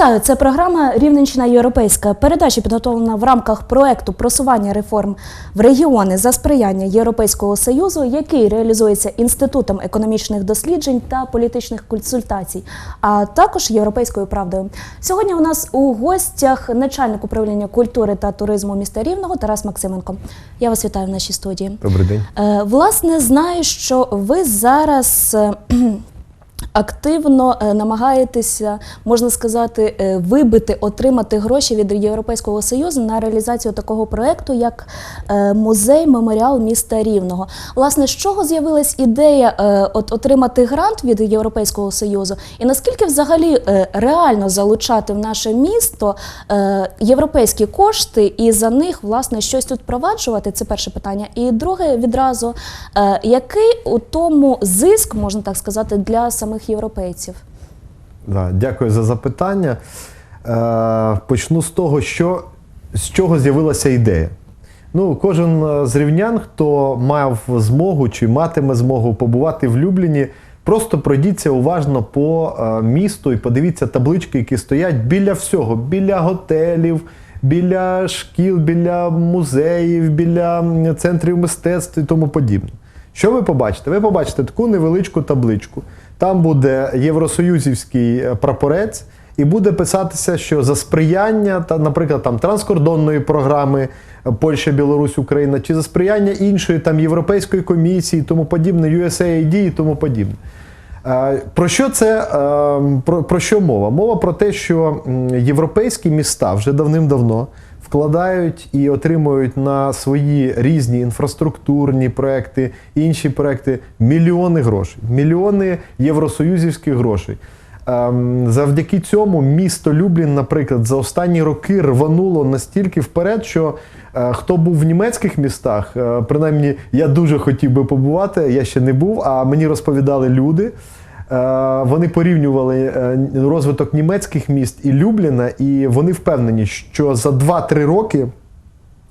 Вітаю! Це програма Рівненщина Європейська. Передача підготовлена в рамках проекту просування реформ в регіони за сприяння Європейського союзу, який реалізується інститутом економічних досліджень та політичних консультацій, а також європейською правдою. Сьогодні у нас у гостях начальник управління культури та туризму міста Рівного Тарас Максименко. Я вас вітаю в нашій студії. Добрий день. Е, Власне, знаю, що ви зараз. Активно е, намагаєтеся, можна сказати, е, вибити, отримати гроші від Європейського союзу на реалізацію такого проекту, як е, музей меморіал міста Рівного. Власне, з чого з'явилась ідея от отримати грант від Європейського союзу, і наскільки взагалі реально залучати в наше місто європейські кошти і за них власне щось тут впроваджувати? Це перше питання. І друге відразу, який у тому зиск, можна так сказати, для самих європейців? Да, дякую за запитання. Е, почну з того, що, з чого з'явилася ідея. Ну, кожен е, з рівнян, хто мав змогу чи матиме змогу побувати в Любліні, просто пройдіться уважно по е, місту і подивіться таблички, які стоять біля всього, біля готелів, біля шкіл, біля музеїв, біля центрів мистецтв і тому подібне. Що ви побачите? Ви побачите таку невеличку табличку. Там буде євросоюзівський е, прапорець, і буде писатися, що за сприяння, та, наприклад, там транскордонної програми е, Польща, Білорусь, Україна, чи за сприяння іншої там Європейської комісії, тому подібне, USAID і тому подібне. Е, Про що це про, про що мова? Мова про те, що європейські міста вже давним-давно вкладають і отримують на свої різні інфраструктурні проекти, інші проекти мільйони грошей, мільйони євросоюзівських грошей. Ем, Завдяки цьому місто Люблін, наприклад, за останні роки рвануло настільки вперед, що е, хто був в німецьких містах, е, принаймні я дуже хотів би побувати, я ще не був, а мені розповідали люди. Е, Вони порівнювали е, розвиток німецьких міст і Любліна, і вони впевнені, що за 2-3 роки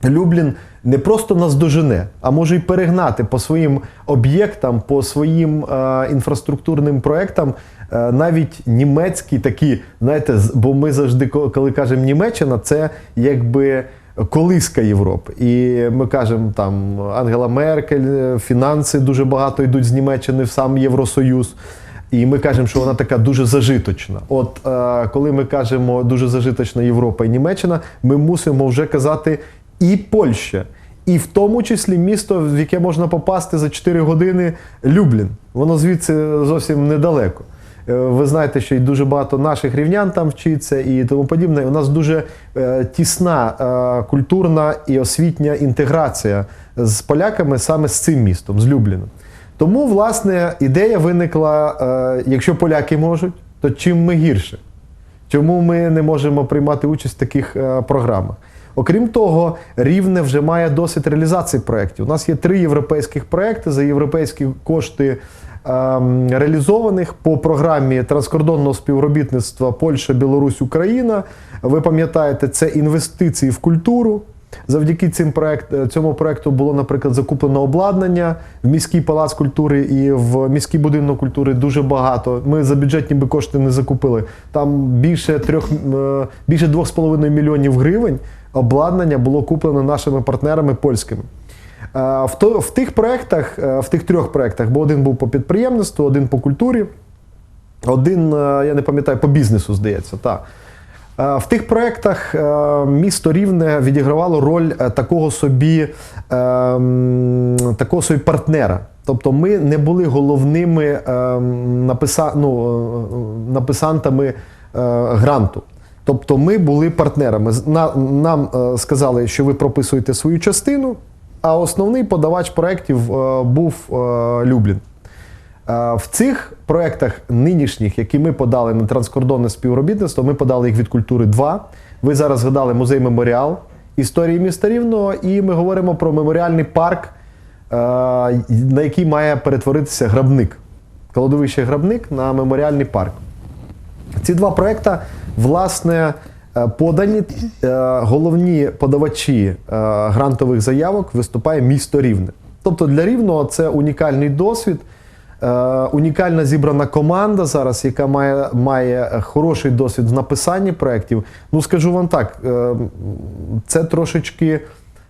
Люблін не просто наздожене, а може й перегнати по своїм об'єктам, по своїм е, інфраструктурним проектам, навіть німецькі такі, знаєте, бо ми завжди, ко- коли кажемо Німеччина, це якби колиска Європи. І ми кажемо там Ангела Меркель, фінанси дуже багато йдуть з Німеччини в сам Євросоюз. І ми кажемо, що вона така дуже зажиточна. От е, коли ми кажемо дуже зажиточна Європа і Німеччина, ми мусимо вже казати і Польща, і в тому числі місто, в яке можна попасти за 4 години Люблін. Воно звідси зовсім недалеко. Е, Ви знаєте, що й дуже багато наших рівнян там вчиться і тому подібне. У нас дуже е, тісна е, культурна і освітня інтеграція з поляками саме з цим містом, з Любліном. Тому, власне, ідея виникла: е, якщо поляки можуть, то чим ми гірше? Чому ми не можемо приймати участь в таких е, програмах? Окрім того, Рівне вже має досвід реалізації проєктів. У нас є три європейських проекти за європейські кошти ем, реалізованих по програмі транскордонного співробітництва Польща, Білорусь, Україна. Ви пам'ятаєте, це інвестиції в культуру. Завдяки цим проект, е, цьому проекту було, наприклад, закуплено обладнання в міський палац культури і в міський будинок культури дуже багато. Ми за бюджетні би кошти не закупили. Там більше трьох е, більше 2,5 мільйонів гривень обладнання було куплено нашими партнерами польськими. Е, В, то, в тих проектах, в тих трьох проектах, бо один був по підприємництву, один по культурі, один, я не пам'ятаю, по бізнесу, здається. так. Е, В тих проєктах е, місто Рівне відігравало роль е, такого собі, е, такого собі партнера. Тобто ми не були головними е, написа, ну, написантами гранту. Тобто ми були партнерами. Нам сказали, що ви прописуєте свою частину, а основний подавач проєктів був Люблін. В цих проєктах нинішніх, які ми подали на транскордонне співробітництво, ми подали їх від культури 2. Ви зараз згадали музей меморіал історії міста Рівного, і ми говоримо про меморіальний парк, е, на який має перетворитися грабник. Кладовище грабник на меморіальний парк. Ці два проекти, власне, е, подані е, головні подавачі грантових заявок виступає місто Рівне. Тобто для Рівного це унікальний досвід. Е, унікальна зібрана команда зараз, яка має, має хороший досвід в написанні проєктів. Ну, скажу вам так, е, це трошечки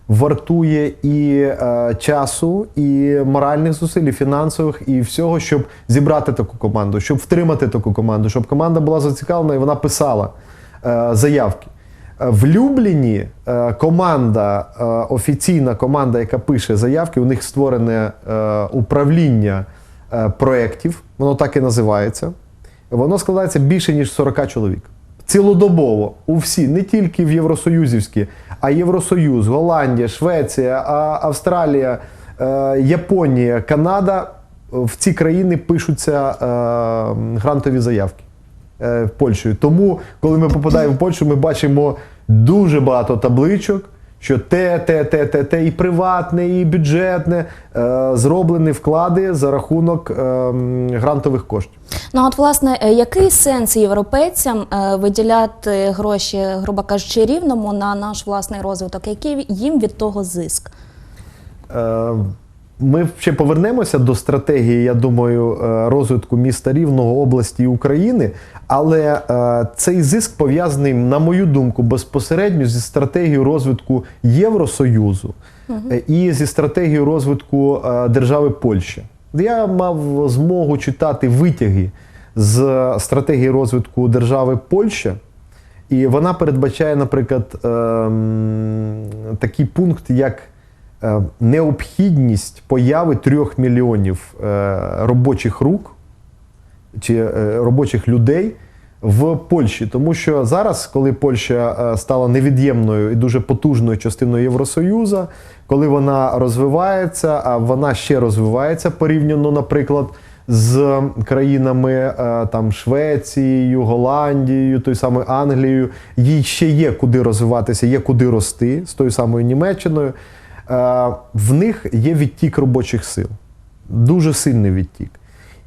вартує і е, часу, і моральних зусиль, і фінансових, і всього, щоб зібрати таку команду, щоб втримати таку команду, щоб команда була зацікавлена і вона писала заявки. В Любліні команда, офіційна команда, яка пише заявки, у них створене управління проєктів, воно так і називається. Воно складається більше ніж 40 чоловік. Цілодобово у всі, не тільки в Євросоюзівські, а Євросоюз, Голландія, Швеція, Австралія, е, Японія, Канада. В ці країни пишуться е, грантові заявки е, Польщею. Тому, коли ми попадаємо в Польщу, ми бачимо дуже багато табличок, що те, те, те, те, те, і приватне, і бюджетне, е, зроблені вклади за рахунок е, грантових коштів. Ну от власне, е, який сенс європейцям е, виділяти гроші, грубо кажучи, рівному на наш власний розвиток? Який їм від того зиск? Е, Ми ще повернемося до стратегії, я думаю, е, розвитку міста Рівного області і України, але е, цей зиск пов'язаний, на мою думку, безпосередньо зі стратегією розвитку Євросоюзу е, і зі стратегією розвитку держави Польща. Я мав змогу читати витяги з стратегії розвитку держави Польща. І вона передбачає, наприклад, ем, такий пункт, як необхідність появи трьох мільйонів е, робочих рук чи е, робочих людей в Польщі. Тому що зараз, коли Польща е, стала невід'ємною і дуже потужною частиною Євросоюзу, коли вона розвивається, а вона ще розвивається порівняно, наприклад, з країнами е, там Швецією, Голландією, той самою Англією, їй ще є куди розвиватися, є куди рости з тою самою Німеччиною. Е, В них є відтік робочих сил, дуже сильний відтік.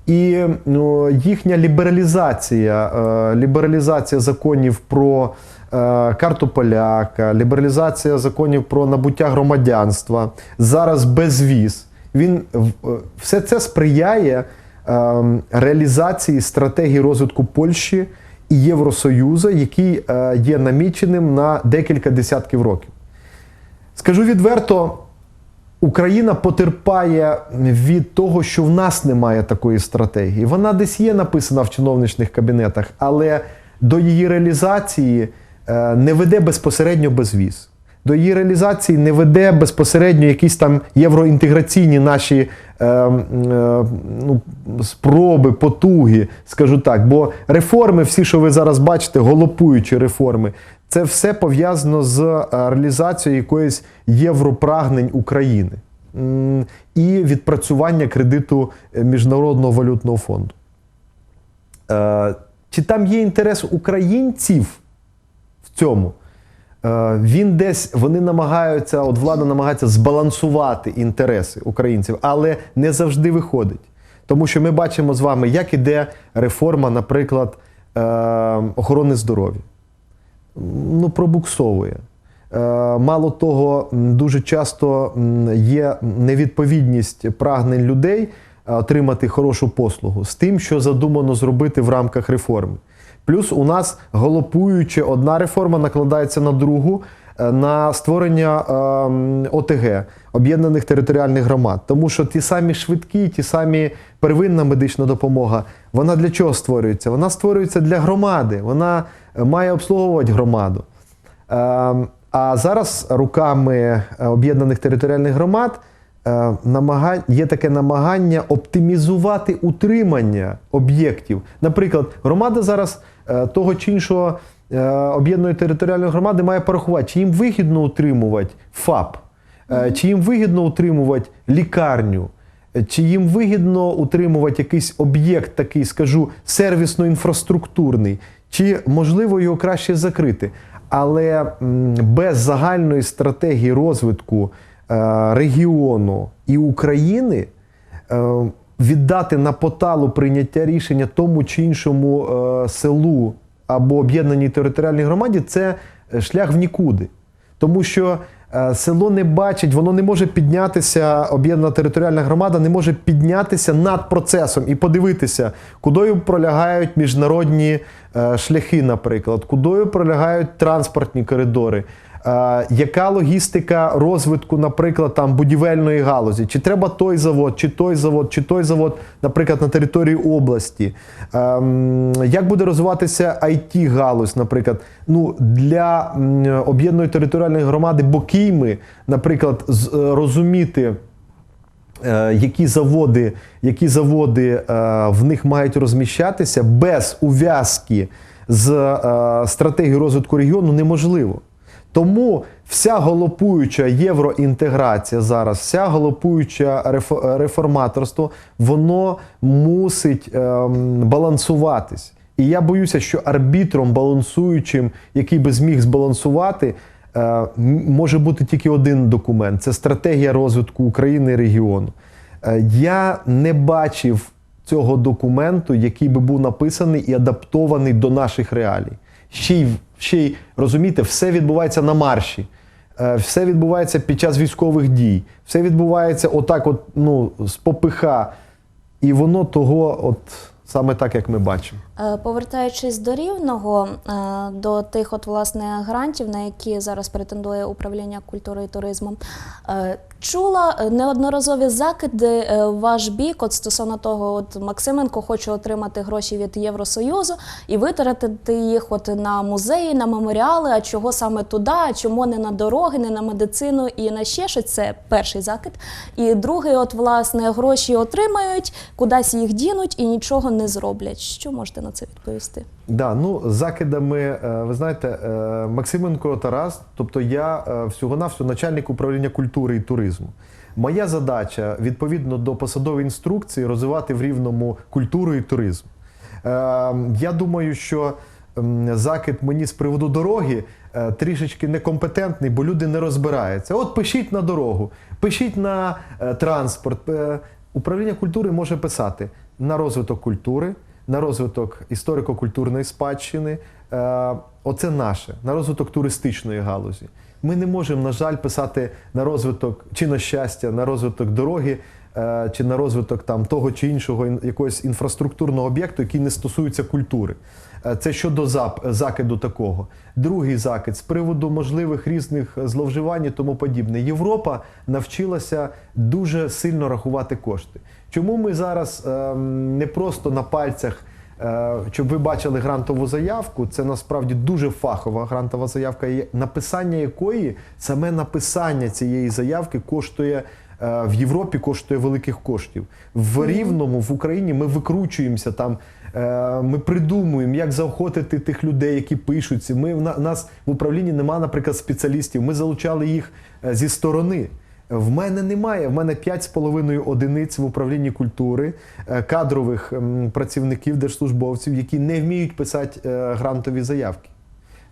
І ну, їхня лібералізація, е, лібералізація законів про е, карту поляка, лібералізація законів про набуття громадянства, зараз безвіз. Він все це сприяє реалізації стратегії розвитку Польщі і Євросоюзу, який є наміченим на декілька десятків років. Скажу відверто, Україна потерпає від того, що в нас немає такої стратегії. Вона десь є написана в чиновничних кабінетах, але до її реалізації е, не веде безпосередньо безвіз. До її реалізації не веде безпосередньо якісь там євроінтеграційні наші е, е, ну, спроби, потуги, скажу так. Бо реформи, всі, що ви зараз бачите, голопуючі реформи, це все пов'язано з е, реалізацією якоїсь європрагнень України і відпрацювання кредиту е, Міжнародного валютного фонду. Е, Чи там є інтерес українців в цьому? Він десь вони намагаються, от влада намагається збалансувати інтереси українців, але не завжди виходить. Тому що ми бачимо з вами, як іде реформа, наприклад, охорони здоров'я ну, пробуксовує. Е, Мало того, дуже часто є невідповідність прагнень людей е, отримати хорошу послугу з тим, що задумано зробити в рамках реформи. Плюс у нас галопуючи одна реформа накладається на другу на створення е, ОТГ об'єднаних територіальних громад. Тому що ті самі швидкі, ті самі первинна медична допомога, вона для чого створюється? Вона створюється для громади, вона е, має обслуговувати громаду. Е, А зараз руками е, об'єднаних територіальних громад е, є таке намагання оптимізувати утримання об'єктів. Наприклад, громада зараз е, того чи іншого е, об'єднаної територіальної громади має порахувати, чи їм вигідно утримувати ФАП, е, чи їм вигідно утримувати лікарню. Е, Чи їм вигідно утримувати якийсь об'єкт, такий, скажу, сервісно-інфраструктурний, чи можливо його краще закрити? Але без загальної стратегії розвитку е, регіону і України е, віддати на поталу прийняття рішення тому чи іншому е, селу або об'єднаній територіальній громаді це шлях в нікуди. Тому що Е, Село не бачить, воно не може піднятися, об'єднана територіальна громада не може піднятися над процесом і подивитися, кудою пролягають міжнародні е, шляхи, наприклад, кудою пролягають транспортні коридори. Яка логістика розвитку, наприклад, там будівельної галузі? Чи треба той завод, чи той завод, чи той завод, наприклад, на території області? Ем, як буде розвиватися it галузь, наприклад? Ну, для об'єднаної територіальної громади Бокійми, наприклад, е, розуміти. Е, які заводи, які заводи е, в них мають розміщатися без ув'язки з стратегією розвитку регіону неможливо. Тому вся галопуюча євроінтеграція зараз, вся галопуюча рефо- реформаторство, воно мусить ем, балансуватись. І я боюся, що арбітром балансуючим, який би зміг збалансувати, е, може бути тільки один документ це стратегія розвитку України і регіону. Е, Я не бачив цього документу, який би був написаний і адаптований до наших реалій. Ще й, ще й розумієте, все відбувається на марші. Е, Все відбувається під час військових дій, все відбувається отак, от, ну, з попиха. І воно того, от саме так, як ми бачимо. Е, Повертаючись до рівного, е, до тих от власне грантів, на які зараз претендує управління культури і туризму, е, чула неодноразові закиди в ваш бік от стосовно того, от Максименко хоче отримати гроші від Євросоюзу і витратити їх от на музеї, на меморіали. А чого саме туди? А чому не на дороги, не на медицину і на ще щось? Це перший закид. І другий, от власне, гроші отримають, кудись їх дінуть і нічого не зроблять. Що можете на це відповісти? Да, ну закидами, е, ви знаєте, е, Максименко Тарас, тобто я е, всього-навсього начальник управління культури і туризму. Моя задача відповідно до посадової інструкції розвивати в рівному культуру і туризм. Я думаю, що закид мені з приводу дороги трішечки некомпетентний, бо люди не розбираються. От пишіть на дорогу, пишіть на транспорт. Управління культури може писати на розвиток культури, на розвиток історико-культурної спадщини. Е, Оце наше, на розвиток туристичної галузі. Ми не можемо, на жаль, писати на розвиток чи на щастя, на розвиток дороги, е, чи на розвиток там того чи іншого якогось інфраструктурного об'єкту, який не стосується культури. Е, Це щодо закиду такого. Другий закид з приводу можливих різних зловживань і тому подібне. Європа навчилася дуже сильно рахувати кошти. Чому ми зараз ем, не просто на пальцях, е, щоб ви бачили грантову заявку, це насправді дуже фахова грантова заявка, написання якої саме написання цієї заявки коштує. е, В Європі коштує великих коштів. В Рівному, в Україні ми викручуємося там, е, ми придумуємо, як заохотити тих людей, які пишуться. Ми, в на- нас в управлінні немає, наприклад, спеціалістів. Ми залучали їх е, зі сторони. В мене немає. В мене 5,5 одиниць в управлінні культури, е, кадрових працівників, держслужбовців, які не вміють писати е, грантові заявки.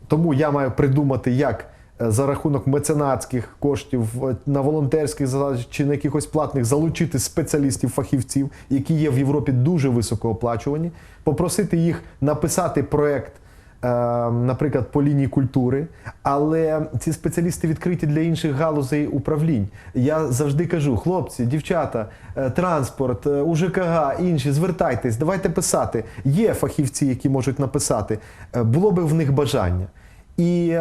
Тому я маю придумати, як е, за рахунок меценатських коштів на волонтерських чи на якихось платних залучити спеціалістів, фахівців, які є в Європі дуже високооплачувані, попросити їх написати проект. Е, Наприклад, по лінії культури, але ці спеціалісти відкриті для інших галузей управлінь. Я завжди кажу: хлопці, дівчата, е, транспорт, е, УЖКГ, інші, звертайтесь, давайте писати. Є фахівці, які можуть написати. Е, Було би в них бажання. І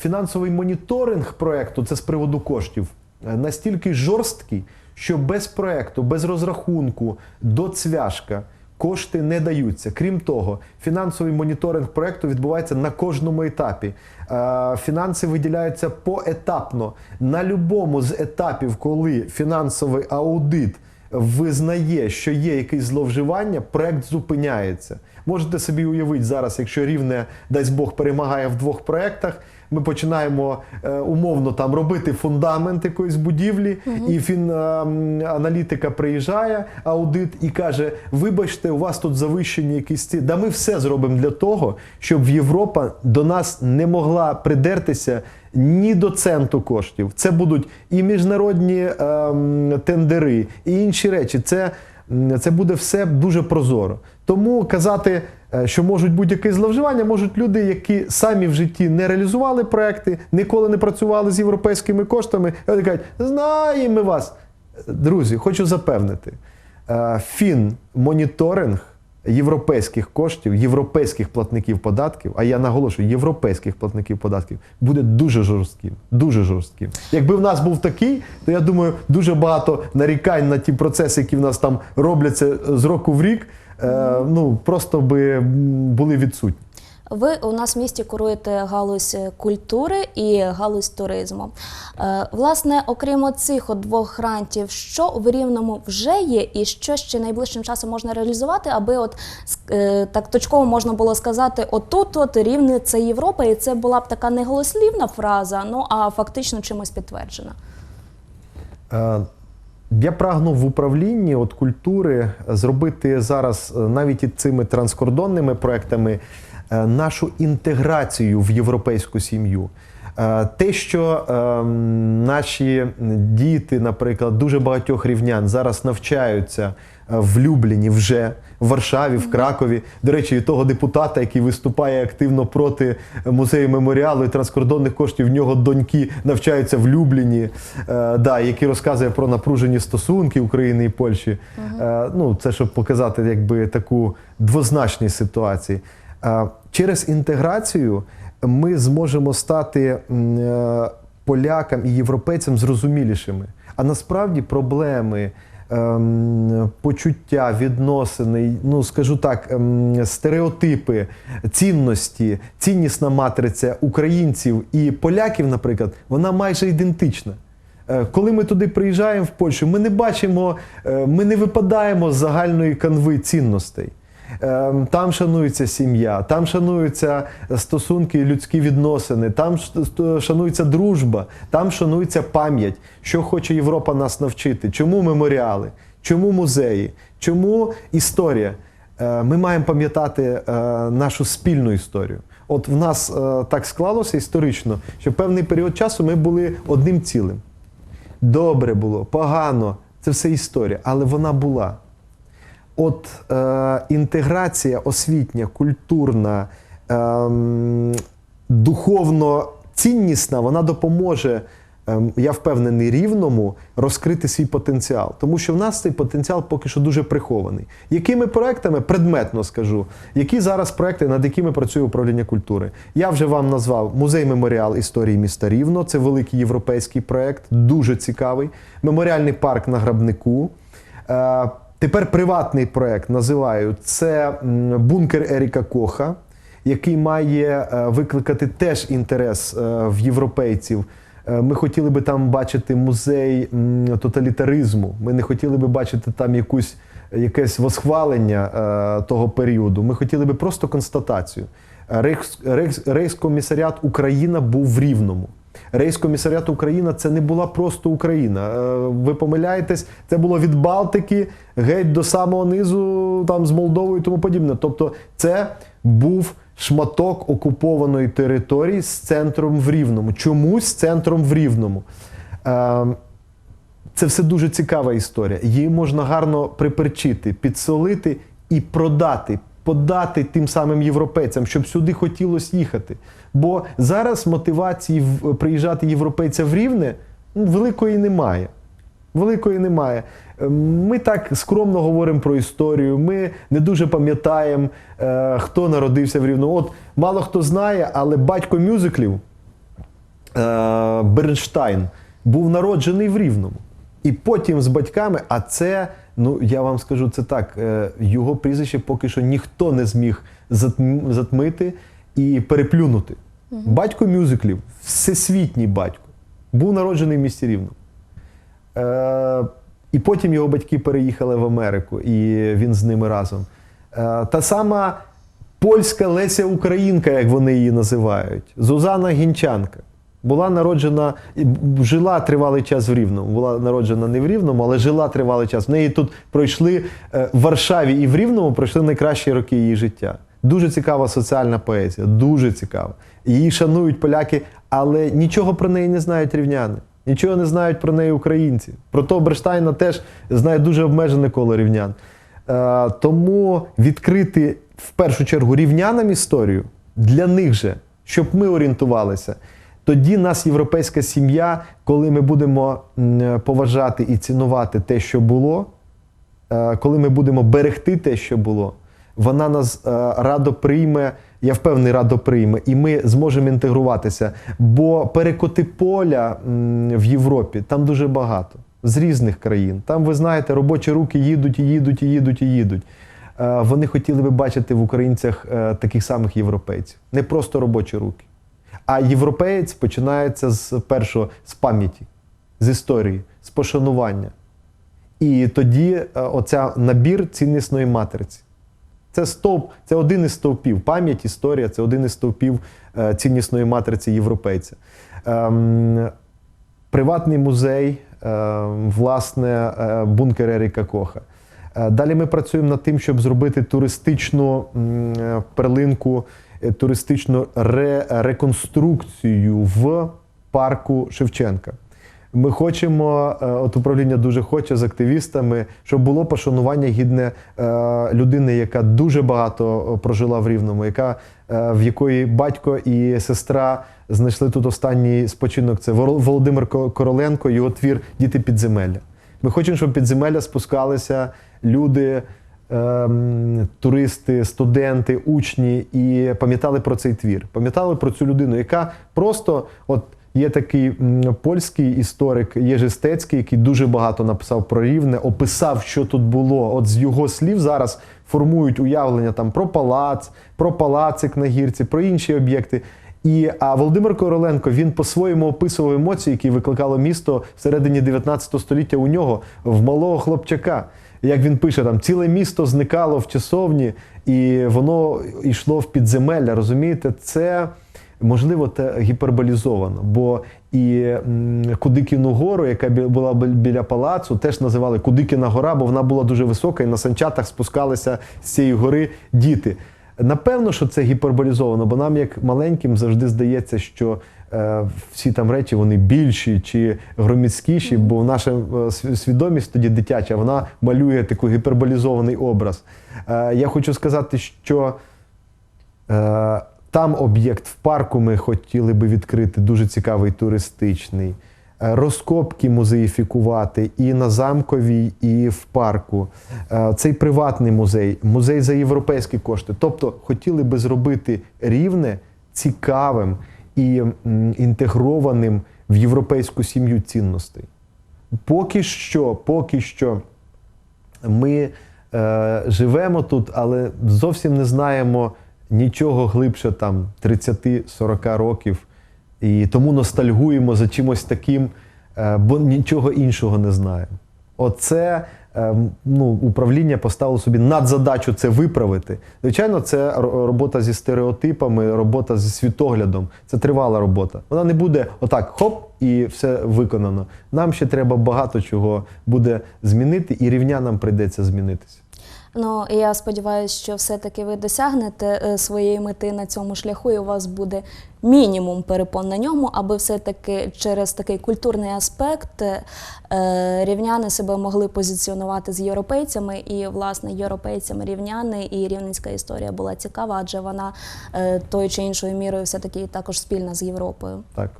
фінансовий моніторинг проекту, це з приводу коштів, настільки жорсткий, що без проекту, без розрахунку до цвяшка кошти не даються. Крім того, фінансовий моніторинг проекту відбувається на кожному етапі. Е, Фінанси виділяються поетапно. На будь-якому з етапів, коли фінансовий аудит визнає, що є якесь зловживання, проект зупиняється. Можете собі уявити зараз, якщо рівне, дасть Бог, перемагає в двох проектах. Ми починаємо е, умовно там робити фундамент якоїсь будівлі, і фін, е, аналітика приїжджає, аудит і каже: Вибачте, у вас тут завищені якісь ці. Да ми все зробимо для того, щоб Європа до нас не могла придертися ні до центу коштів. Це будуть і міжнародні ем, тендери, і інші речі. Це, це буде все дуже прозоро. Тому казати, що можуть будь-яке зловживання, можуть люди, які самі в житті не реалізували проекти, ніколи не працювали з європейськими коштами, і вони кажуть, знаємо ми вас. Друзі, хочу запевнити, фін фінмоніторинг європейських коштів, європейських платників податків, а я наголошую, європейських платників податків буде дуже жорстким. Дуже жорстким. Якби в нас був такий, то я думаю, дуже багато нарікань на ті процеси, які в нас там робляться з року в рік, е, ну просто би були відсутні. Ви у нас в місті куруєте галузь е, культури і галузь туризму. Е, Власне, окрім цих двох грантів, що в рівному вже є, і що ще найближчим часом можна реалізувати, аби от е, так точково можна було сказати: отут, от рівне це Європа, і це була б така не голослівна фраза, ну а фактично чимось підтверджена. Я прагну в управлінні от культури зробити зараз навіть і цими транскордонними проектами нашу інтеграцію в європейську сім'ю. Е, Те, що ем, наші діти, наприклад, дуже багатьох рівнян зараз навчаються е, в Любліні вже в Варшаві, в Кракові. До речі, і того депутата, який виступає активно проти музею меморіалу і транскордонних коштів, в нього доньки навчаються в Любліні, е, да, який розказує про напружені стосунки України і Польщі. Е, ну, це щоб показати якби таку двозначність ситуації. Через інтеграцію ми зможемо стати е, полякам і європейцям зрозумілішими. А насправді проблеми. ем, Почуття, відносини, ну скажу так, ем, стереотипи, цінності, ціннісна матриця українців і поляків, наприклад, вона майже ідентична. Е, Коли ми туди приїжджаємо в Польщу, ми не бачимо, е, ми не випадаємо з загальної канви цінностей. Ем, Там шанується сім'я, там шануються стосунки, людські відносини, там шанується дружба, там шанується пам'ять, що хоче Європа нас навчити. Чому меморіали? Чому музеї? Чому історія? Е, Ми маємо пам'ятати е, нашу спільну історію. От в нас е, так склалося історично, що певний період часу ми були одним цілим. Добре було, погано, це все історія, але вона була. От е, інтеграція освітня, культурна, ем, духовно ціннісна, вона допоможе, ем, я впевнений, рівному розкрити свій потенціал. Тому що в нас цей потенціал поки що дуже прихований. Якими проектами, предметно скажу, які зараз проекти, над якими працює управління культури? Я вже вам назвав музей меморіал історії міста Рівно. Це великий європейський проект, дуже цікавий. Меморіальний парк на грабнику. Тепер приватний проект називаю це бункер Еріка Коха, який має е, викликати теж інтерес е, в європейців. Е, Ми хотіли би там бачити музей тоталітаризму. Ми не хотіли би бачити там якусь якесь восхвалення того періоду. Ми хотіли би просто констатацію. Рейхс, Рейхс, Рейхскомісаріат Україна був в Рівному. Рейскомісаріат Україна це не була просто Україна. Е, Ви помиляєтесь, це було від Балтики геть до самого низу, там з Молдовою і тому подібне. Тобто, це був шматок окупованої території з центром в Рівному. Чомусь з центром в Рівному. Е, Це все дуже цікава історія. Її можна гарно приперчити, підсолити і продати, подати тим самим європейцям, щоб сюди хотілося їхати. Бо зараз мотивації приїжджати європейця в Рівне ну, великої немає. Великої немає. Е, Ми так скромно говоримо про історію. Ми не дуже пам'ятаємо, е, хто народився в Рівному. От мало хто знає, але батько мюзиклів е, Бернштайн був народжений в Рівному. І потім з батьками, а це, ну я вам скажу це так, е, його прізвище поки що ніхто не зміг затмити і переплюнути. Батько мюзиклів, всесвітній батько, був народжений в місті Рівно. Е, і потім його батьки переїхали в Америку, і він з ними разом. Е, та сама польська Леся Українка, як вони її називають, Зузана Гінчанка. Була народжена, жила тривалий час в Рівному. Була народжена не в Рівному, але жила тривалий час. В неї тут пройшли е, в Варшаві і в Рівному пройшли найкращі роки її життя. Дуже цікава соціальна поезія, дуже цікава. Її шанують поляки, але нічого про неї не знають рівняни. Нічого не знають про неї українці. Про того Берштайна теж знає дуже обмежене коло рівнян. Е, тому відкрити в першу чергу рівнянам історію, для них же, щоб ми орієнтувалися. Тоді нас європейська сім'я, коли ми будемо поважати і цінувати те, що було, е, коли ми будемо берегти те, що було, вона нас е, радо прийме, я впевнений, радо прийме, і ми зможемо інтегруватися. Бо перекоти поля в Європі там дуже багато з різних країн. Там, ви знаєте, робочі руки їдуть, і їдуть, і їдуть, і їдуть. Е, Вони хотіли би бачити в українцях е, таких самих європейців, не просто робочі руки. А європеєць починається з першого з пам'яті, з історії, з пошанування. І тоді е, оця набір ціннісної матриці. Це стовп, це один із стовпів. Пам'ять, історія це один із стовпів е, ціннісної матриці європейця. Ем, приватний музей, е, власне, е, бункер Еріка Коха. Далі ми працюємо над тим, щоб зробити туристичну перлинку, туристичну ре- реконструкцію в парку Шевченка. Ми хочемо, е, от управління дуже хоче з активістами, щоб було пошанування гідне е, людини, яка дуже багато е, прожила в Рівному, яка, е, в якої батько і сестра знайшли тут останній спочинок. Це Володимир Короленко, його твір Діти підземелля. Ми хочемо, щоб підземелля спускалися люди, туристи, студенти, учні і пам'ятали про цей твір, пам'ятали про цю людину, яка просто от. Є такий польський історик Єжистецький, який дуже багато написав про рівне, описав, що тут було. От з його слів зараз формують уявлення там про палац, про палацик на гірці, про інші об'єкти. І а Володимир Короленко він по-своєму описував емоції, які викликало місто всередині 19 століття у нього в малого хлопчака. Як він пише, там ціле місто зникало в часовні, і воно йшло в підземелля. Розумієте, це можливо те гіперболізовано. Бо і Кудикіну гору, яка була біля палацу, теж називали Кудикіна гора, бо вона була дуже висока, і на санчатах спускалися з цієї гори діти. Напевно, що це гіперболізовано, бо нам, як маленьким, завжди здається, що всі там речі вони більші чи громіцькіші, бо наша е, свідомість тоді дитяча, вона малює такий гіперболізований образ. Е, я хочу сказати, що Е, Там об'єкт в парку ми хотіли би відкрити, дуже цікавий туристичний. Е, Розкопки музеїфікувати і на замковій, і в парку. Е, Цей приватний музей, музей за європейські кошти. Тобто хотіли би зробити рівне, цікавим і інтегрованим в європейську сім'ю цінностей. Поки що, поки що ми е, живемо тут, але зовсім не знаємо нічого глибше там 30-40 років. І тому ностальгуємо за чимось таким, е, бо нічого іншого не знаємо. Оце е, ну, управління поставило собі надзадачу це виправити. Звичайно, це робота зі стереотипами, робота зі світоглядом. Це тривала робота. Вона не буде отак хоп і все виконано. Нам ще треба багато чого буде змінити, і рівнянам прийдеться змінитися. Ну я сподіваюся, що все-таки ви досягнете е, своєї мети на цьому шляху, і у вас буде мінімум перепон на ньому, аби все-таки через такий культурний аспект е, рівняни себе могли позиціонувати з європейцями, і власне європейцями рівняни і рівненська історія була цікава, адже вона е, тою чи іншою мірою все-таки також спільна з Європою. Так,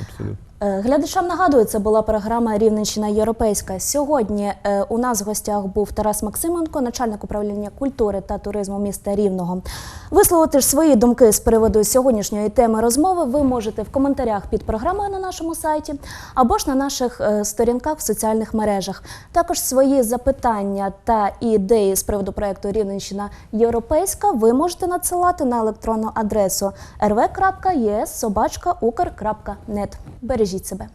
абсолютно. Е, Глядачам нагадую, це була програма Рівненщина Європейська. Сьогодні е, у нас в гостях був Тарас Максименко, начальник управління культури та туризму міста Рівного. Висловити ж свої думки з приводу сьогоднішньої теми розмови ви можете в коментарях під програмою на нашому сайті або ж на наших е, сторінках в соціальних мережах. Також свої запитання та ідеї з приводу проекту Рівненщина Європейська ви можете надсилати на електронну адресу rv.es.ukr.net. Бережіть себе.